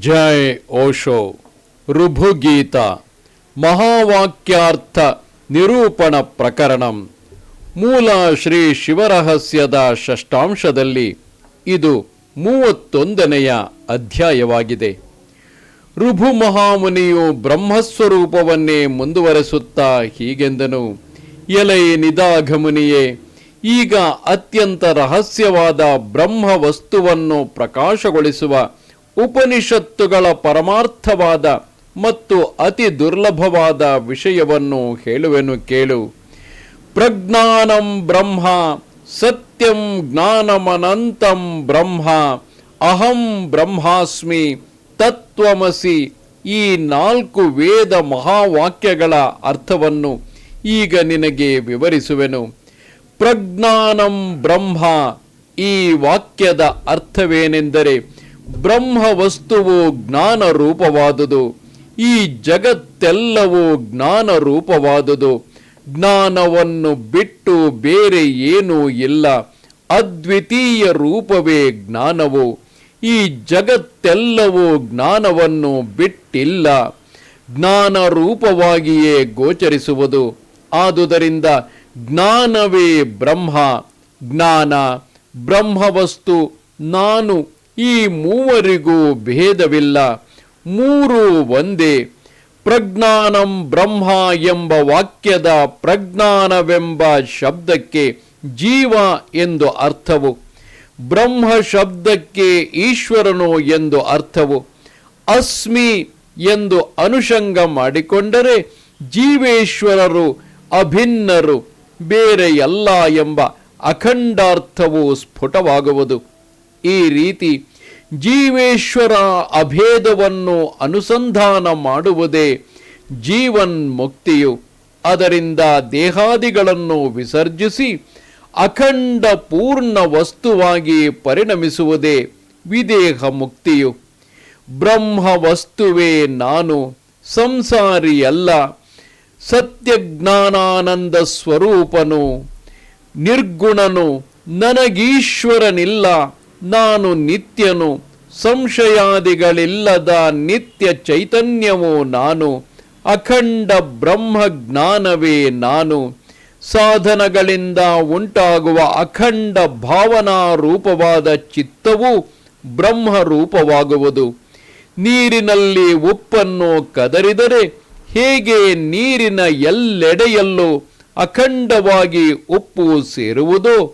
ಜೈ ಓಶೋ. ಋಭುಗೀತ. ಮಹಾವಾಕ್ಯಾರ್ಥ ನಿರೂಪಣ ಪ್ರಕರಣಂ. ಮೂಲ ಶ್ರೀ ಶಿವರಹಸ್ಯದ ಷಷ್ಟಾಂಶದಲ್ಲಿ ಇದು ಮೂವತ್ತೊಂದನೆಯ ಅಧ್ಯಾಯವಾಗಿದೆ. ಋಭು ಮಹಾಮುನಿಯು ಬ್ರಹ್ಮಸ್ವರೂಪವನ್ನೇ ಮುಂದುವರೆಸುತ್ತಾ ಹೀಗೆಂದನು. ಎಲೈ ನಿದಾಘಮುನಿಯೇ, ಈಗ ಅತ್ಯಂತ ರಹಸ್ಯವಾದ ಬ್ರಹ್ಮ ವಸ್ತುವನ್ನು ಪ್ರಕಾಶಗೊಳಿಸುವ ಉಪನಿಷತ್ತುಗಳ ಪರಮಾರ್ಥವಾದ ಮತ್ತು ಅತಿ ದುರ್ಲಭವಾದ ವಿಷಯವನ್ನು ಹೇಳುವೆನು ಕೇಳು. ಪ್ರಜ್ಞಾನಂ ಬ್ರಹ್ಮ, ಸತ್ಯಂ ಜ್ಞಾನಮನಂತಂ ಬ್ರಹ್ಮ, ಅಹಂ ಬ್ರಹ್ಮಾಸ್ಮಿ, ತತ್ವಮಸಿ ಈ ನಾಲ್ಕು ವೇದ ಮಹಾವಾಕ್ಯಗಳ ಅರ್ಥವನ್ನು ಈಗ ನಿನಗೆ ವಿವರಿಸುವೆನು. ಪ್ರಜ್ಞಾನಂ ಬ್ರಹ್ಮ ಈ ವಾಕ್ಯದ ಅರ್ಥವೇನೆಂದರೆ ಬ್ರಹ್ಮ ವಸ್ತುವು ಜ್ಞಾನ ರೂಪವಾದುದು ಈ ಜಗತ್ತೆಲ್ಲವೂ ಜ್ಞಾನ ರೂಪವಾದುದು ಜ್ಞಾನವನ್ನು ಬಿಟ್ಟು ಬೇರೆ ಏನೂ ಇಲ್ಲ. ಅದ್ವಿತೀಯ ರೂಪವೇ ಜ್ಞಾನವು. ಈ ಜಗತ್ತೆಲ್ಲವೂ ಜ್ಞಾನವನ್ನು ಬಿಟ್ಟಿಲ್ಲ. ಜ್ಞಾನ ರೂಪವಾಗಿಯೇ ಗೋಚರಿಸುವುದು. ಆದುದರಿಂದ ಜ್ಞಾನವೇ ಬ್ರಹ್ಮ. ಜ್ಞಾನ, ಬ್ರಹ್ಮವಸ್ತು ನಾನು ಈ ಮೂವರಿಗೂ ಭೇದವಿಲ್ಲ. ಮೂರು ಒಂದೇ. ಪ್ರಜ್ಞಾನಂ ಬ್ರಹ್ಮ ಎಂಬ ವಾಕ್ಯದ ಪ್ರಜ್ಞಾನವೆಂಬ ಶಬ್ದಕ್ಕೆ ಜೀವ ಎಂದು ಅರ್ಥವು. ಬ್ರಹ್ಮ ಶಬ್ದಕ್ಕೆ ಈಶ್ವರನು ಎಂದು ಅರ್ಥವು. ಅಸ್ಮಿ ಎಂದು ಅನುಷಂಗ ಮಾಡಿಕೊಂಡರೆ ಜೀವೇಶ್ವರರು ಅಭಿನ್ನರು. ಬೇರೆ ಎಲ್ಲ ಎಂಬ ಅಖಂಡಾರ್ಥವು ಸ್ಫುಟವಾಗುವುದು. ಈ ರೀತಿ ಜೀವೇಶ್ವರ ಅಭೇದವನ್ನು ಅನುಸಂಧಾನ ಮಾಡುವುದೇ ಜೀವನ್ ಮುಕ್ತಿಯು. ಅದರಿಂದ ದೇಹಾದಿಗಳನ್ನು ವಿಸರ್ಜಿಸಿ ಅಖಂಡ ಪೂರ್ಣ ವಸ್ತುವಾಗಿ ಪರಿಣಮಿಸುವುದೇ ವಿದೇಹ ಮುಕ್ತಿಯು. ಬ್ರಹ್ಮ ವಸ್ತುವೇ ನಾನು ಸಂಸಾರಿಯಲ್ಲ ಸತ್ಯಜ್ಞಾನಾನಂದ ಸ್ವರೂಪನು, ನಿರ್ಗುಣನು, ನನಗೀಶ್ವರನಿಲ್ಲ. ನಾನು ನಿತ್ಯನು, ಸಂಶಯಾದಿಗಳಿಲ್ಲದ ನಿತ್ಯ ಚೈತನ್ಯವು ನಾನು, ಅಖಂಡ ಬ್ರಹ್ಮಜ್ಞಾನವೇ ನಾನು, ಸಾಧನಗಳಿಂದ ಉಂಟಾಗುವ ಅಖಂಡ ಭಾವನಾ ರೂಪವಾದ ಚಿತ್ತವು ಬ್ರಹ್ಮ ರೂಪವಾಗುವುದು ನೀರಿನಲ್ಲಿ ಉಪ್ಪನ್ನು ಕದರಿದರೆ ಹೇಗೆ ನೀರಿನ ಎಲ್ಲೆಡೆಯಲ್ಲೂ ಅಖಂಡವಾಗಿ ಉಪ್ಪು ಸೇರುವುದೋ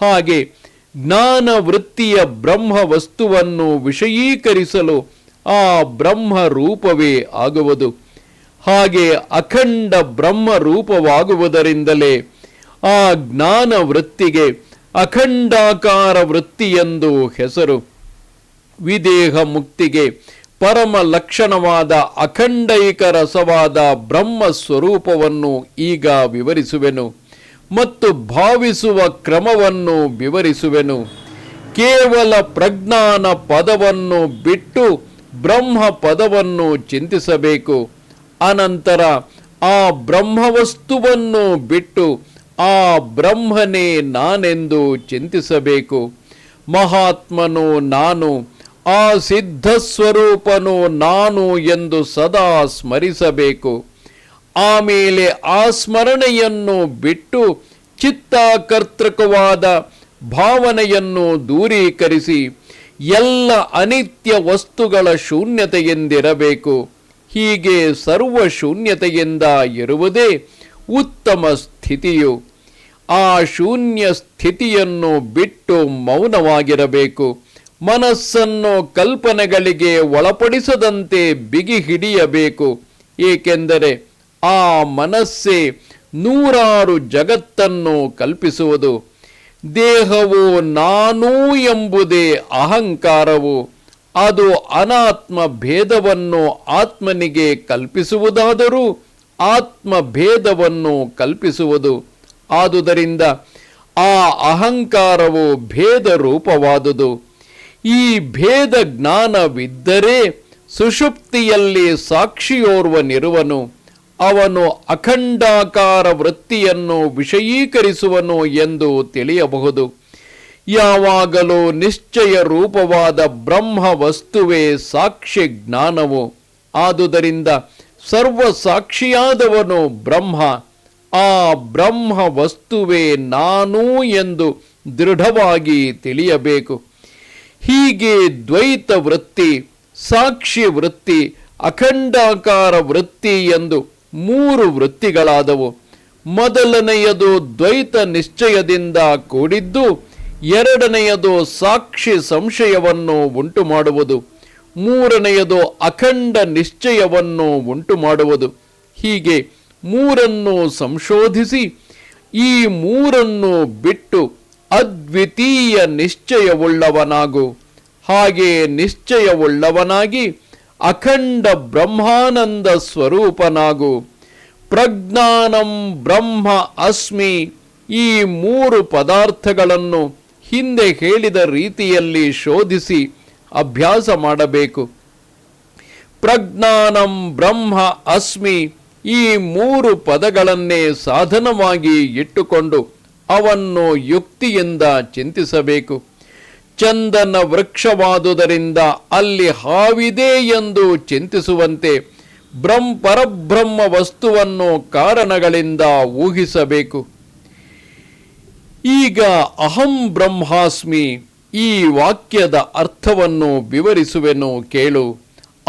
ಹಾಗೆ ಜ್ಞಾನ ವೃತ್ತಿಯ ಬ್ರಹ್ಮ ವಸ್ತುವನ್ನು ವಿಷಯೀಕರಿಸಲು ಆ ಬ್ರಹ್ಮ ರೂಪವೇ ಆಗುವುದು. ಹಾಗೆ ಅಖಂಡ ಬ್ರಹ್ಮ ರೂಪವಾಗುವುದರಿಂದಲೇ ಆ ಜ್ಞಾನ ವೃತ್ತಿಗೆ ಅಖಂಡಾಕಾರ ವೃತ್ತಿಯೆಂದು ಹೆಸರು. ವಿದೇಹ ಮುಕ್ತಿಗೆ ಪರಮ ಲಕ್ಷಣವಾದ ಅಖಂಡೈಕ ರಸವಾದ ಬ್ರಹ್ಮ ಸ್ವರೂಪವನ್ನು ಈಗ ವಿವರಿಸುವೆನು. ಮತ್ತು ಭಾವಿಸುವ ಕ್ರಮವನ್ನು ವಿವರಿಸುವೆನು. ಕೇವಲ ಪ್ರಜ್ಞಾನ ಪದವನ್ನು ಬಿಟ್ಟು ಬ್ರಹ್ಮ ಪದವನ್ನು ಚಿಂತಿಸಬೇಕು. ಅನಂತರ ಆ ಬ್ರಹ್ಮವಸ್ತುವನ್ನು ಬಿಟ್ಟು ಆ ಬ್ರಹ್ಮನೇ ನಾನೆಂದು ಚಿಂತಿಸಬೇಕು. ಮಹಾತ್ಮನು ನಾನು, ಆ ಸಿದ್ಧ ಸ್ವರೂಪನು ನಾನು ಎಂದು ಸದಾ ಸ್ಮರಿಸಬೇಕು. ಆಮೇಲೆ ಆ ಸ್ಮರಣೆಯನ್ನು ಬಿಟ್ಟು ಚಿತ್ತಾಕರ್ತೃಕವಾದ ಭಾವನೆಯನ್ನು ದೂರೀಕರಿಸಿ ಎಲ್ಲ ಅನಿತ್ಯ ವಸ್ತುಗಳ ಶೂನ್ಯತೆಯೆಂದಿರಬೇಕು. ಹೀಗೆ ಸರ್ವ ಶೂನ್ಯತೆಯಿಂದ ಇರುವುದೇ ಉತ್ತಮ ಸ್ಥಿತಿಯು. ಆ ಶೂನ್ಯ ಸ್ಥಿತಿಯನ್ನು ಬಿಟ್ಟು ಮೌನವಾಗಿರಬೇಕು. ಮನಸ್ಸನ್ನು ಕಲ್ಪನೆಗಳಿಗೆ ಒಳಪಡಿಸದಂತೆ ಬಿಗಿ ಹಿಡಿಯಬೇಕು ಏಕೆಂದರೆ ಆ ಮನಸ್ಸೇ ನೂರಾರು ಜಗತ್ತನ್ನು ಕಲ್ಪಿಸುವುದು. ದೇಹವು ನಾನು ಎಂಬುದೇ ಅಹಂಕಾರವು. ಅದು ಅನಾತ್ಮ ಭೇದವನ್ನು ಆತ್ಮನಿಗೆ ಕಲ್ಪಿಸುವುದಾದರೂ ಆತ್ಮ ಭೇದವನ್ನು ಕಲ್ಪಿಸುವುದು. ಆದುದರಿಂದ ಆ ಅಹಂಕಾರವು ಭೇದ ರೂಪವಾದುದು. ಈ ಭೇದ ಜ್ಞಾನವಿದ್ದರೆ ಸುಷುಪ್ತಿಯಲ್ಲಿ ಸಾಕ್ಷಿಯೋರ್ವನಿರುವನು ಅವನು ಅಖಂಡಾಕಾರ ವೃತ್ತಿಯನ್ನು ವಿಷಯೀಕರಿಸುವನು ಎಂದು ತಿಳಿಯಬಹುದು. ಯಾವಾಗಲೂ ನಿಶ್ಚಯ ರೂಪವಾದ ಬ್ರಹ್ಮ ವಸ್ತುವೇ ಸಾಕ್ಷಿ ಜ್ಞಾನವು. ಆದುದರಿಂದ ಸರ್ವ ಸಾಕ್ಷಿಯಾದವನು ಬ್ರಹ್ಮ. ಆ ಬ್ರಹ್ಮ ವಸ್ತುವೇ ನಾನು ಎಂದು ದೃಢವಾಗಿ ತಿಳಿಯಬೇಕು. ಹೀಗೆ ದ್ವೈತ ವೃತ್ತಿ, ಸಾಕ್ಷಿ ವೃತ್ತಿ, ಅಖಂಡಾಕಾರ ವೃತ್ತಿ ಎಂದು ಮೂರು ವೃತ್ತಿಗಳಾದವು. ಮೊದಲನೆಯದು ದ್ವೈತ ನಿಶ್ಚಯದಿಂದ ಕೂಡಿದ್ದು, ಎರಡನೆಯದು ಸಾಕ್ಷಿ ಸಂಶಯವನ್ನು ಉಂಟು ಮಾಡುವುದು ಮೂರನೆಯದು ಅಖಂಡ ನಿಶ್ಚಯವನ್ನು ಉಂಟು ಮಾಡುವುದು ಹೀಗೆ ಮೂರನ್ನು ಸಂಶೋಧಿಸಿ, ಈ ಮೂರನ್ನು ಬಿಟ್ಟು ಅದ್ವಿತೀಯ ನಿಶ್ಚಯವುಳ್ಳವನಾಗು. ಹಾಗೆ ನಿಶ್ಚಯವುಳ್ಳವನಾಗಿ ಅಖಂಡ ಬ್ರಹ್ಮಾನಂದ ಸ್ವರೂಪನಾಗು. ಪ್ರಜ್ಞಾನಂ ಬ್ರಹ್ಮ ಅಸ್ಮಿ. ಈ ಮೂರು ಪದಾರ್ಥಗಳನ್ನು ಹಿಂದೆ ಹೇಳಿದ ರೀತಿಯಲ್ಲಿ ಶೋಧಿಸಿ ಅಭ್ಯಾಸ ಮಾಡಬೇಕು. ಪ್ರಜ್ಞಾನಂ ಬ್ರಹ್ಮ ಅಸ್ಮಿ. ಈ ಮೂರು ಪದಗಳನ್ನೇ ಸಾಧನವಾಗಿ ಇಟ್ಟುಕೊಂಡು ಅವನ್ನು ಯುಕ್ತಿಯಿಂದ ಚಿಂತಿಸಬೇಕು. ಚಂದನ ವೃಕ್ಷವಾದುದರಿಂದ ಅಲ್ಲಿ ಹಾವಿದೆ ಎಂದು ಚಿಂತಿಸುವಂತೆ ಬ್ರಹ್ಮ ಪರಬ್ರಹ್ಮ ವಸ್ತುವನ್ನು ಕಾರಣಗಳಿಂದ ಊಹಿಸಬೇಕು. ಈಗ ಅಹಂ ಬ್ರಹ್ಮಾಸ್ಮಿ ಈ ವಾಕ್ಯದ ಅರ್ಥವನ್ನು ವಿವರಿಸುವೆನು ಕೇಳು.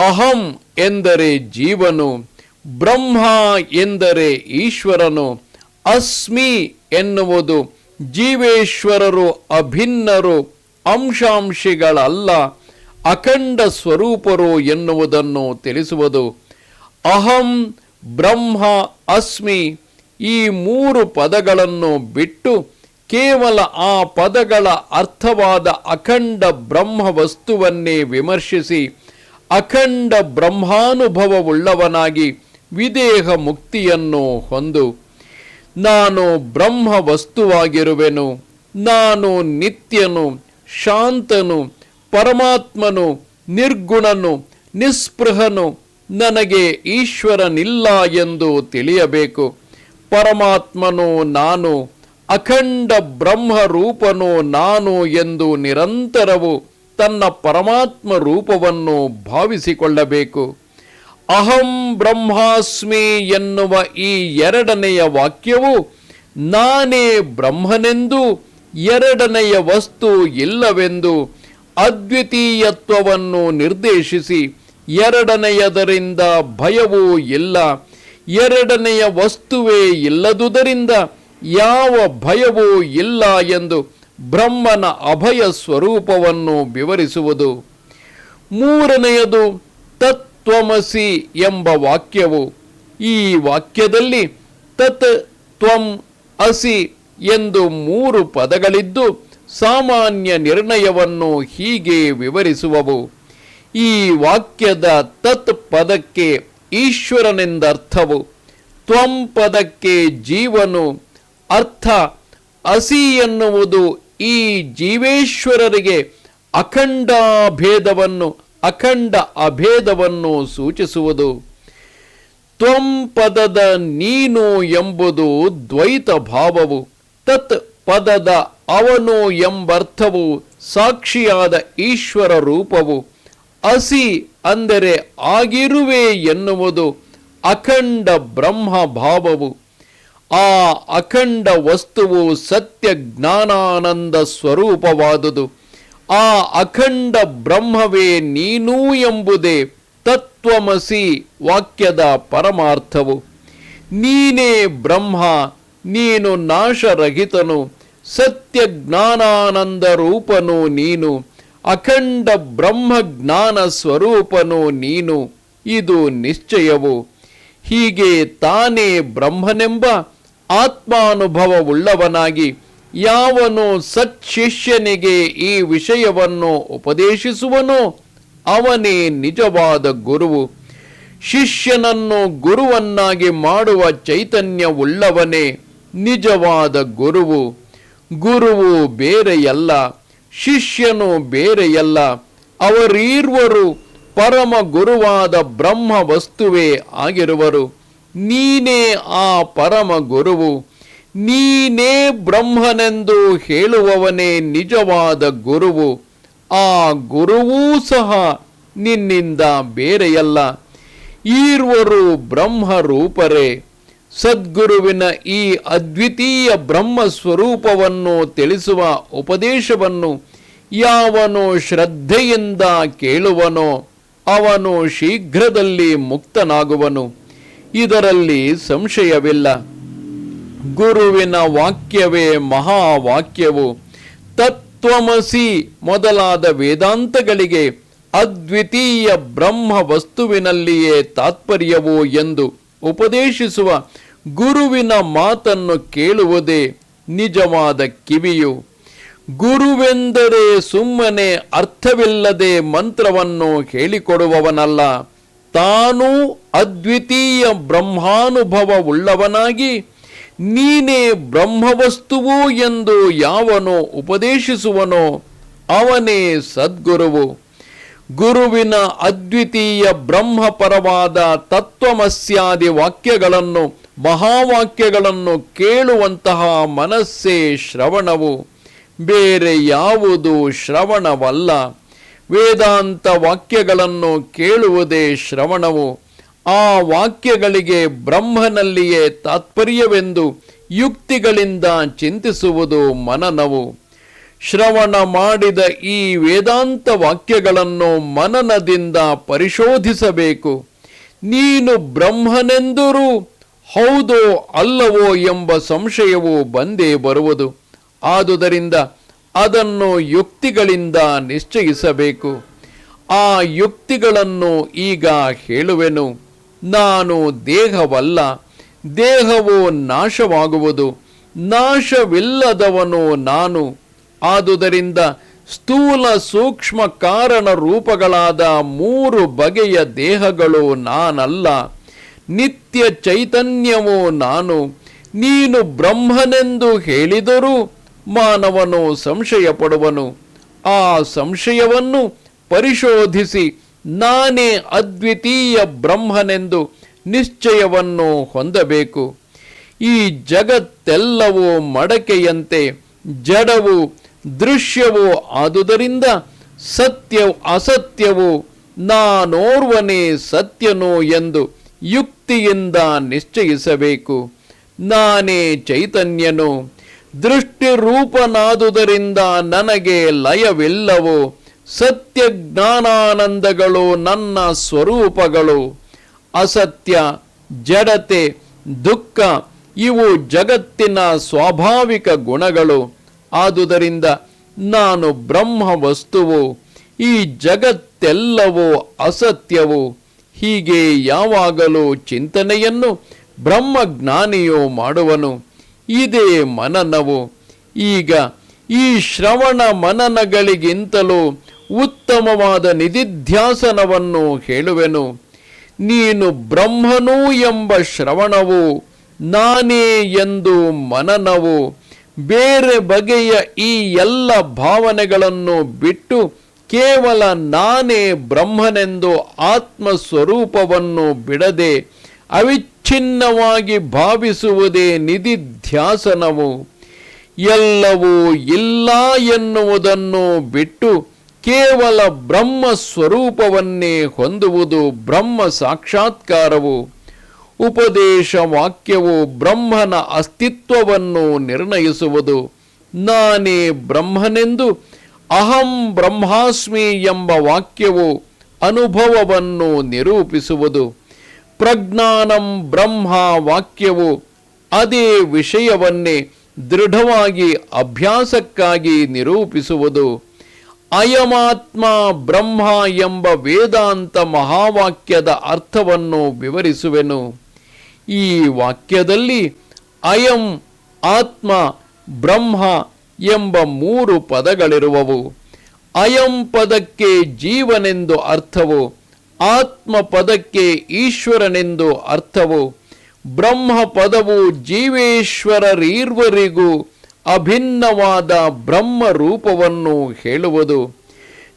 ಅಹಂ ಎಂದರೆ ಜೀವನು, ಬ್ರಹ್ಮ ಎಂದರೆ ಈಶ್ವರನು, ಅಸ್ಮಿ ಎನ್ನುವುದು ಜೀವೇಶ್ವರರು ಅಭಿನ್ನರು ಅಂಶಾಂಶಿಗಳಲ್ಲ, ಅಖಂಡ ಸ್ವರೂಪರು ಎನ್ನುವುದನ್ನು ತಿಳಿಸುವುದು. ಅಹಂ ಬ್ರಹ್ಮ ಅಸ್ಮಿ ಈ ಮೂರು ಪದಗಳನ್ನು ಬಿಟ್ಟು ಕೇವಲ ಆ ಪದಗಳ ಅರ್ಥವಾದ ಅಖಂಡ ಬ್ರಹ್ಮ ವಸ್ತುವನ್ನೇ ವಿಮರ್ಶಿಸಿ ಅಖಂಡ ಬ್ರಹ್ಮಾನುಭವವುಳ್ಳವನಾಗಿ ವಿದೇಹ ಮುಕ್ತಿಯನ್ನು ಹೊಂದು, ನಾನು ಬ್ರಹ್ಮ ವಸ್ತುವಾಗಿರುವೆನು ನಾನು ನಿತ್ಯನು ಶಾಂತನು, ಪರಮಾತ್ಮನು, ನಿರ್ಗುಣನು, ನಿಸ್ಪೃಹನು, ನನಗೆ ಈಶ್ವರನಿಲ್ಲ ಎಂದು ತಿಳಿಯಬೇಕು. ಪರಮಾತ್ಮನು ನಾನು, ಅಖಂಡ ಬ್ರಹ್ಮ ರೂಪನು ನಾನು ಎಂದು ನಿರಂತರವು ತನ್ನ ಪರಮಾತ್ಮ ರೂಪವನ್ನು ಭಾವಿಸಿಕೊಳ್ಳಬೇಕು. ಅಹಂ ಬ್ರಹ್ಮಾಸ್ಮಿ ಎನ್ನುವ ಈ ಎರಡನೆಯ ವಾಕ್ಯವು ನಾನೇ ಬ್ರಹ್ಮನೆಂದು ಎರಡನೆಯ ವಸ್ತು ಇಲ್ಲವೆಂದು ಅದ್ವಿತೀಯತ್ವವನ್ನು ನಿರ್ದೇಶಿಸಿ, ಎರಡನೆಯದರಿಂದ ಭಯವೂ ಇಲ್ಲ. ಎರಡನೆಯ ವಸ್ತುವೇ ಇಲ್ಲದುದರಿಂದ ಯಾವ ಭಯವೂ ಇಲ್ಲ ಎಂದು ಬ್ರಹ್ಮನ ಅಭಯ ಸ್ವರೂಪವನ್ನು ವಿವರಿಸುವುದು. ಮೂರನೆಯದು ತತ್ವಮಸಿ ಎಂಬ ವಾಕ್ಯವು. ಈ ವಾಕ್ಯದಲ್ಲಿ ತತ್ ತ್ವಂ ಅಸಿ ಎಂದು ಮೂರು ಪದಗಳಿದ್ದು ಸಾಮಾನ್ಯ ನಿರ್ಣಯವನ್ನು ಹೀಗೆ ವಿವರಿಸುವವು. ಈ ವಾಕ್ಯದ ತತ್ ಪದಕ್ಕೆ ಈಶ್ವರನೆಂದರ್ಥವು. ತ್ವಂ ಪದಕ್ಕೆ ಜೀವನು, ಅರ್ಥ, ಅಸಿ ಎನ್ನುವುದು ಈ ಜೀವೇಶ್ವರರಿಗೆ ಅಖಂಡಾಭೇದವನ್ನು, ಅಖಂಡ ಅಭೇದವನ್ನು ಸೂಚಿಸುವುದು. ತ್ವಂ ಪದದ ನೀನು ಎಂಬುದು ದ್ವೈತ ಭಾವವು ತತ್ ಪದದ ಅವನು ಎಂಬರ್ಥವು ಸಾಕ್ಷಿಯಾದ ಈಶ್ವರ ರೂಪವು. ಅಸಿ ಅಂದರೆ ಆಗಿರುವೆ ಎನ್ನುವುದು ಅಖಂಡ ಬ್ರಹ್ಮ ಭಾವವು ಆ ಅಖಂಡ ವಸ್ತುವು ಸತ್ಯ ಜ್ಞಾನಾನಂದ ಸ್ವರೂಪವಾದುದು. ಆ ಅಖಂಡ ಬ್ರಹ್ಮವೇ ನೀನೂ ಎಂಬುದೇ ತತ್ವಮಸಿ ವಾಕ್ಯದ ಪರಮಾರ್ಥವು. ನೀನೇ ಬ್ರಹ್ಮ ನೀನು ನಾಶರಹಿತನು ಸತ್ಯ ಜ್ಞಾನಾನಂದ ರೂಪನು ನೀನು, ಅಖಂಡ ಬ್ರಹ್ಮ ಜ್ಞಾನ ಸ್ವರೂಪನು ನೀನು, ಇದು ನಿಶ್ಚಯವು. ಹೀಗೆ ತಾನೇ ಬ್ರಹ್ಮನೆಂಬ ಆತ್ಮಾನುಭವವುಳ್ಳವನಾಗಿ ಯಾವನು ಸತ್ಶಿಷ್ಯನಿಗೆ ಈ ವಿಷಯವನ್ನು ಉಪದೇಶಿಸುವನೋ, ಅವನೇ ನಿಜವಾದ ಗುರುವು. ಶಿಷ್ಯನನ್ನು ಗುರುವನ್ನಾಗಿ ಮಾಡುವ ಚೈತನ್ಯವುಳ್ಳವನೇ. ನಿಜವಾದ ಗುರುವು ಗುರುವು ಬೇರೆಯಲ್ಲ, ಶಿಷ್ಯನು ಬೇರೆಯಲ್ಲ, ಅವರೀರ್ವರು ಪರಮ ಗುರುವಾದ ಬ್ರಹ್ಮ ವಸ್ತುವೇ ಆಗಿರುವರು. ನೀನೇ ಆ ಪರಮ ಗುರುವು, ನೀನೇ ಬ್ರಹ್ಮನೆಂದು ಹೇಳುವವನೇ ನಿಜವಾದ ಗುರುವು. ಆ ಗುರುವೂ ಸಹ ನಿನ್ನಿಂದ ಬೇರೆಯಲ್ಲ, ಈರ್ವರು ಬ್ರಹ್ಮರೂಪರೇ. ಸದ್ಗುರುವಿನ ಈ ಅದ್ವಿತೀಯ ಬ್ರಹ್ಮ ಸ್ವರೂಪವನ್ನು ತಿಳಿಸುವ ಉಪದೇಶವನ್ನು ಯಾವನು ಶ್ರದ್ಧೆಯಿಂದ ಕೇಳುವನೋ ಅವನು ಶೀಘ್ರದಲ್ಲಿ ಮುಕ್ತನಾಗುವನು. ಇದರಲ್ಲಿ ಸಂಶಯವಿಲ್ಲ. ಗುರುವಿನ ವಾಕ್ಯವೇ ಮಹಾವಾಕ್ಯವು. ತತ್ವಮಸಿ ಮೊದಲಾದ ವೇದಾಂತಗಳಿಗೆ ಅದ್ವಿತೀಯ ಬ್ರಹ್ಮ ವಸ್ತುವಿನಲ್ಲಿಯೇ ತಾತ್ಪರ್ಯವು ಎಂದು ಉಪದೇಶಿಸುವ ಗುರುವಿನ ಮಾತನ್ನು ಕೇಳುವುದೇ ನಿಜವಾದ ಕಿವಿಯು. ಗುರುವೆಂದರೆ ಸುಮ್ಮನೆ ಅರ್ಥವಿಲ್ಲದೆ ಮಂತ್ರವನ್ನು ಹೇಳಿಕೊಡುವವನಲ್ಲ. ತಾನೂ ಅದ್ವಿತೀಯ ಬ್ರಹ್ಮಾನುಭವವುಳ್ಳವನಾಗಿ ನೀನೇ ಬ್ರಹ್ಮವಸ್ತುವು ಎಂದು ಯಾವನು ಉಪದೇಶಿಸುವನೋ ಅವನೇ ಸದ್ಗುರುವು. ಗುರುವಿನ ಅದ್ವಿತೀಯ ಬ್ರಹ್ಮಪರವಾದ ತತ್ವಮಸ್ಯಾದಿ ವಾಕ್ಯಗಳನ್ನು ಮಹಾವಾಕ್ಯಗಳನ್ನು ಕೇಳುವಂತಹ ಮನಸ್ಸೇ ಶ್ರವಣವು. ಬೇರೆ ಯಾವುದು ಶ್ರವಣವಲ್ಲ. ವೇದಾಂತ ವಾಕ್ಯಗಳನ್ನು ಕೇಳುವುದೇ ಶ್ರವಣವು. ಆ ವಾಕ್ಯಗಳಿಗೆ ಬ್ರಹ್ಮನಲ್ಲಿಯೇ ತಾತ್ಪರ್ಯವೆಂದು ಯುಕ್ತಿಗಳಿಂದ ಚಿಂತಿಸುವುದು ಮನನವು. ಶ್ರವಣ ಮಾಡಿದ ಈ ವೇದಾಂತ ವಾಕ್ಯಗಳನ್ನು ಮನನದಿಂದ ಪರಿಶೋಧಿಸಬೇಕು. ನೀನು ಬ್ರಹ್ಮನೆಂದರೂ ಹೌದೋ ಅಲ್ಲವೋ ಎಂಬ ಸಂಶಯವು ಬಂದೇ ಬರುವುದು. ಆದುದರಿಂದ ಅದನ್ನು ಯುಕ್ತಿಗಳಿಂದ ನಿಶ್ಚಯಿಸಬೇಕು. ಆ ಯುಕ್ತಿಗಳನ್ನು ಈಗ ಹೇಳುವೆನು. ನಾನು ದೇಹವಲ್ಲ, ದೇಹವು ನಾಶವಾಗುವುದು. ನಾಶವಿಲ್ಲದವನು ನಾನು. ಆದುದರಿಂದ ಸ್ಥೂಲ ಸೂಕ್ಷ್ಮ ಕಾರಣ ರೂಪಗಳಾದ ಮೂರು ಬಗೆಯ ದೇಹಗಳು ನಾನಲ್ಲ. ನಿತ್ಯ ಚೈತನ್ಯವು ನಾನು, ನೀನು ಬ್ರಹ್ಮನೆಂದು ಹೇಳಿದರೂ ಮಾನವನು ಸಂಶಯ ಪಡುವನು ಆ ಸಂಶಯವನ್ನು ಪರಿಶೋಧಿಸಿ ನಾನೇ ಅದ್ವಿತೀಯ ಬ್ರಹ್ಮನೆಂದು ನಿಶ್ಚಯವನ್ನು ಹೊಂದಬೇಕು. ಈ ಜಗತ್ತೆಲ್ಲವೂ ಮಡಕೆಯಂತೆ, ಜಡವು ದೃಶ್ಯವು ಆದುದರಿಂದ ಸತ್ಯ ಅಸತ್ಯವು ನಾನೋರ್ವನೇ ಸತ್ಯನೋ ಎಂದು ಯುಕ್ತಿಯಿಂದ ನಿಶ್ಚಯಿಸಬೇಕು. ನಾನೇ ಚೈತನ್ಯನು. ದೃಷ್ಟಿರೂಪನಾದುದರಿಂದ ನನಗೆ ಲಯವಿಲ್ಲವೋ. ಸತ್ಯ ಜ್ಞಾನಾನಂದಗಳು ನನ್ನ ಸ್ವರೂಪಗಳು. ಅಸತ್ಯ, ಜಡತೆ, ದುಃಖ ಇವು ಜಗತ್ತಿನ ಸ್ವಾಭಾವಿಕ ಗುಣಗಳು. ಆದುದರಿಂದ ನಾನು ಬ್ರಹ್ಮ ವಸ್ತುವು ಈ ಜಗತ್ತೆಲ್ಲವೂ ಅಸತ್ಯವು. ಹೀಗೆ ಯಾವಾಗಲೂ ಚಿಂತನೆಯನ್ನು ಬ್ರಹ್ಮಜ್ಞಾನಿಯು ಮಾಡುವನು. ಇದೇ ಮನನವು. ಈಗ ಈ ಶ್ರವಣ ಮನನಗಳಿಗಿಂತಲೂ ಉತ್ತಮವಾದ ನಿಧಿಧ್ಯಾಸನವನ್ನು ಹೇಳುವೆನು. ನೀನು ಬ್ರಹ್ಮನು ಎಂಬ ಶ್ರವಣವು ನಾನೇ ಎಂದು ಮನನವು ಬೇರೆ ಬಗೆಯ ಈ ಎಲ್ಲ ಭಾವನೆಗಳನ್ನು ಬಿಟ್ಟು ಕೇವಲ ನಾನೇ ಬ್ರಹ್ಮನೆಂದು ಆತ್ಮ ಸ್ವರೂಪವನ್ನು ಬಿಡದೆ ಅವಿಚ್ಛಿನ್ನವಾಗಿ ಭಾವಿಸುವುದೇ ನಿಧಿಧ್ಯಾಸನವು ಎಲ್ಲವೂ ಇಲ್ಲ ಎನ್ನುವುದನ್ನು ಬಿಟ್ಟು ಕೇವಲ ಬ್ರಹ್ಮ ಸ್ವರೂಪವನ್ನೇ ಹೊಂದುವುದು ಬ್ರಹ್ಮ ಸಾಕ್ಷಾತ್ಕಾರವು. ಉಪದೇಶ ವಾಕ್ಯವು ಬ್ರಹ್ಮನ ಅಸ್ತಿತ್ವವನ್ನು ನಿರ್ಣಯಿಸುವುದು. ನಾನೇ ಬ್ರಹ್ಮನೆಂದು ಅಹಂ ಬ್ರಹ್ಮಾಸ್ಮಿ ಎಂಬ ವಾಕ್ಯವು ಅನುಭವವನ್ನು ನಿರೂಪಿಸುವುದು. ಪ್ರಜ್ಞಾನಂ ಬ್ರಹ್ಮ ವಾಕ್ಯವು ಅದೇ ವಿಷಯವನ್ನೇ ದೃಢವಾಗಿ ಅಭ್ಯಾಸಕ್ಕಾಗಿ ನಿರೂಪಿಸುವುದು. ಅಯಮಾತ್ಮ ಬ್ರಹ್ಮ ಎಂಬ ವೇದಾಂತ ಮಹಾವಾಕ್ಯದ ಅರ್ಥವನ್ನು ವಿವರಿಸುವೆನು. ಈ ವಾಕ್ಯದಲ್ಲಿ ಅಯಂ ಆತ್ಮ ಬ್ರಹ್ಮ ಎಂಬ ಮೂರು ಪದಗಳಿರುವವು. ಅಯಂ ಪದಕ್ಕೆ ಜೀವನೆಂದು ಅರ್ಥವು, ಆತ್ಮ ಪದಕ್ಕೆ ಈಶ್ವರನೆಂದು ಅರ್ಥವು, ಬ್ರಹ್ಮ ಪದವು ಜೀವೇಶ್ವರರೀರ್ವರಿಗೂ ಅಭಿನ್ನವಾದ ಬ್ರಹ್ಮ ರೂಪವನ್ನು ಹೇಳುವುದು.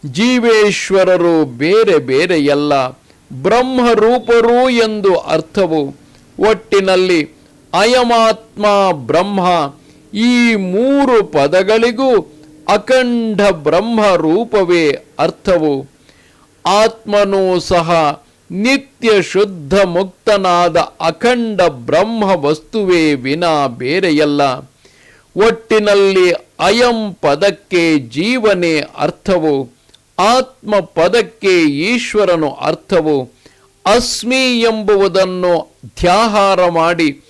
ಜೀವೇಶ್ವರರು ಬೇರೆ ಬೇರೆಯಲ್ಲ ಬ್ರಹ್ಮರೂಪರು ಎಂದು ಅರ್ಥವು, ಒಟ್ಟಿನಲ್ಲಿ ಅಯಮಾತ್ಮ ಬ್ರಹ್ಮ ಈ ಮೂರು ಪದಗಳಿಗೂ ಅಖಂಡ ಬ್ರಹ್ಮ ರೂಪವೇ ಅರ್ಥವು. ಆತ್ಮನೂ ಸಹ ನಿತ್ಯ ಶುದ್ಧ ಮುಕ್ತನಾದ ಅಖಂಡ ಬ್ರಹ್ಮ ವಸ್ತುವೇ ವಿನಾ ಬೇರೆಯಲ್ಲ. ಒಟ್ಟಿನಲ್ಲಿ ಅಯಂ ಪದಕ್ಕೆ ಜೀವನೇ ಅರ್ಥವು. ಆತ್ಮ ಪದಕ್ಕೆ ಈಶ್ವರನು ಅರ್ಥವು. ಅಸ್ಮಿ ಎಂಬುವುದನ್ನು ಧ್ಯಾಹಾರ ಮಾಡಿ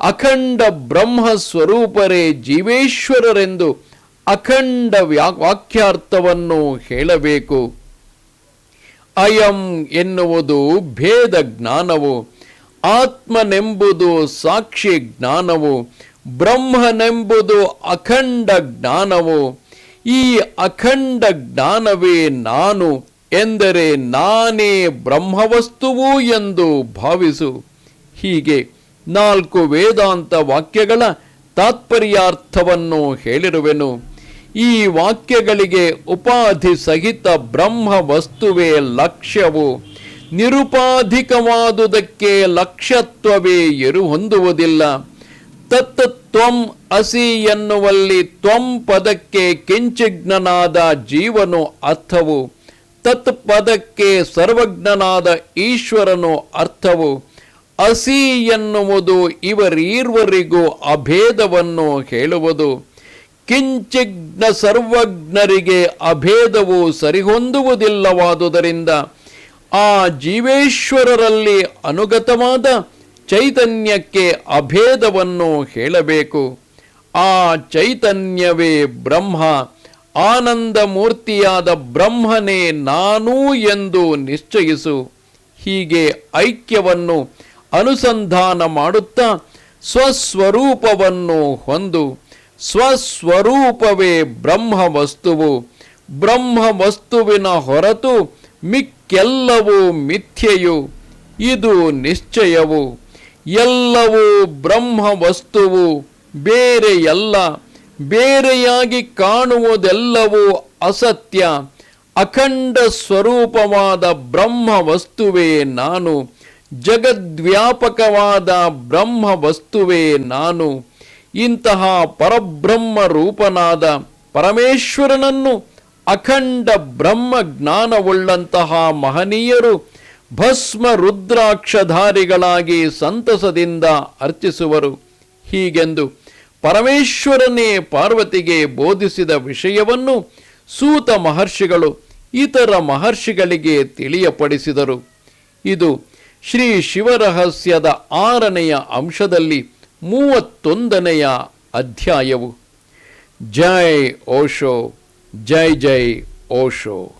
ಅಖಂಡ ಬ್ರಹ್ಮ ಸ್ವರೂಪರೇ ಜೀವೇಶ್ವರರೆಂದು ಅಖಂಡ ವಾಕ್ಯಾರ್ಥವನ್ನು ಹೇಳಬೇಕು. ಅಯಂ ಎನ್ನುವುದು ಭೇದ ಜ್ಞಾನವು, ಆತ್ಮನೆಂಬುದು ಸಾಕ್ಷಿ ಜ್ಞಾನವು, ಬ್ರಹ್ಮನೆಂಬುದು ಅಖಂಡ ಜ್ಞಾನವು. ಈ ಅಖಂಡ ಜ್ಞಾನವೇ ನಾನು ಎಂದರೆ ನಾನೇ ಬ್ರಹ್ಮವಸ್ತುವು ಎಂದು ಭಾವಿಸು. ಹೀಗೆ ನಾಲ್ಕು ವೇದಾಂತ ವಾಕ್ಯಗಳ ತಾತ್ಪರ್ಯಾರ್ಥವನ್ನು ಹೇಳಿರುವೆನು. ಈ ವಾಕ್ಯಗಳಿಗೆ ಉಪಾಧಿ ಸಹಿತ ಬ್ರಹ್ಮ ವಸ್ತುವೇ ಲಕ್ಷ್ಯವು. ನಿರುಪಾಧಿಕವಾದುದಕ್ಕೆ ಲಕ್ಷ್ಯತ್ವವೇ ಎರು ಹೊಂದುವುದಿಲ್ಲ ತ್ವಂ ಅಸಿ ಎನ್ನುವಲ್ಲಿ ತ್ವಂ ಪದಕ್ಕೆ ಕಿಂಚಿಜ್ಞನಾದ ಜೀವನು ಅರ್ಥವು. ತತ್ ಪದಕ್ಕೆ ಸರ್ವಜ್ಞನಾದ ಈಶ್ವರನು ಅರ್ಥವು. ಅಸಿ ಎನ್ನುವುದು ಇವರೀರ್ವರಿಗೂ ಅಭೇದವನ್ನು ಹೇಳುವುದು. ಕಿಂಚಿಜ್ಞ ಸರ್ವಜ್ಞರಿಗೆ ಅಭೇದವು ಸರಿಹೊಂದುವುದಿಲ್ಲವಾದುದರಿಂದ ಆ ಜೀವೇಶ್ವರರಲ್ಲಿ ಅನುಗತವಾದ ಚೈತನ್ಯಕ್ಕೆ ಅಭೇದವನ್ನು ಹೇಳಬೇಕು. ಆ ಚೈತನ್ಯವೇ ಬ್ರಹ್ಮ ಆನಂದ ಮೂರ್ತಿಯಾದ ಬ್ರಹ್ಮನೇ ನಾನು ಎಂದು ನಿಶ್ಚಯಿಸು. ಹೀಗೆ ಐಕ್ಯವನ್ನು ಅನುಸಂಧಾನ ಮಾಡುತ್ತಾ ಸ್ವಸ್ವರೂಪವನ್ನು ಹೊಂದು ಸ್ವಸ್ವರೂಪವೇ ಬ್ರಹ್ಮ ವಸ್ತುವು ಬ್ರಹ್ಮ ವಸ್ತುವಿನ ಹೊರತು ಮಿಕ್ಕೆಲ್ಲವೂ ಮಿಥ್ಯೆಯು. ಇದು ನಿಶ್ಚಯವು. ಎಲ್ಲವೂ ಬ್ರಹ್ಮ ವಸ್ತುವು ಬೇರೆಯಲ್ಲ ಬೇರೆಯಾಗಿ ಕಾಣುವುದೆಲ್ಲವೂ ಅಸತ್ಯ. ಅಖಂಡ ಸ್ವರೂಪವಾದ ಬ್ರಹ್ಮ ವಸ್ತುವೇ ನಾನು. ಜಗದ್ವ್ಯಾಪಕವಾದ ಬ್ರಹ್ಮ ವಸ್ತುವೇ ನಾನು. ಇಂತಹ ಪರಬ್ರಹ್ಮ ರೂಪನಾದ ಪರಮೇಶ್ವರನನ್ನು ಅಖಂಡ ಬ್ರಹ್ಮ ಜ್ಞಾನವುಳ್ಳಂತಹ ಮಹನೀಯರು ಭಸ್ಮ ರುದ್ರಾಕ್ಷಧಾರಿಗಳಾಗಿ ಸಂತಸದಿಂದ ಅರ್ಚಿಸುವರು. ಹೀಗೆಂದು ಪರಮೇಶ್ವರನೇ ಪಾರ್ವತಿಗೆ ಬೋಧಿಸಿದ ವಿಷಯವನ್ನು ಸೂತ ಮಹರ್ಷಿಗಳು ಇತರ ಮಹರ್ಷಿಗಳಿಗೆ ತಿಳಿಯಪಡಿಸಿದರು. ಇದು ಶ್ರೀ ಶಿವರಹಸ್ಯದ ಆರನೆಯ ಅಂಶದಲ್ಲಿ ಮೂವತ್ತೊಂದನೆಯ ಅಧ್ಯಾಯವು. ಜೈ ಓಶೋ ಜೈ ಜೈ ಓಶೋ.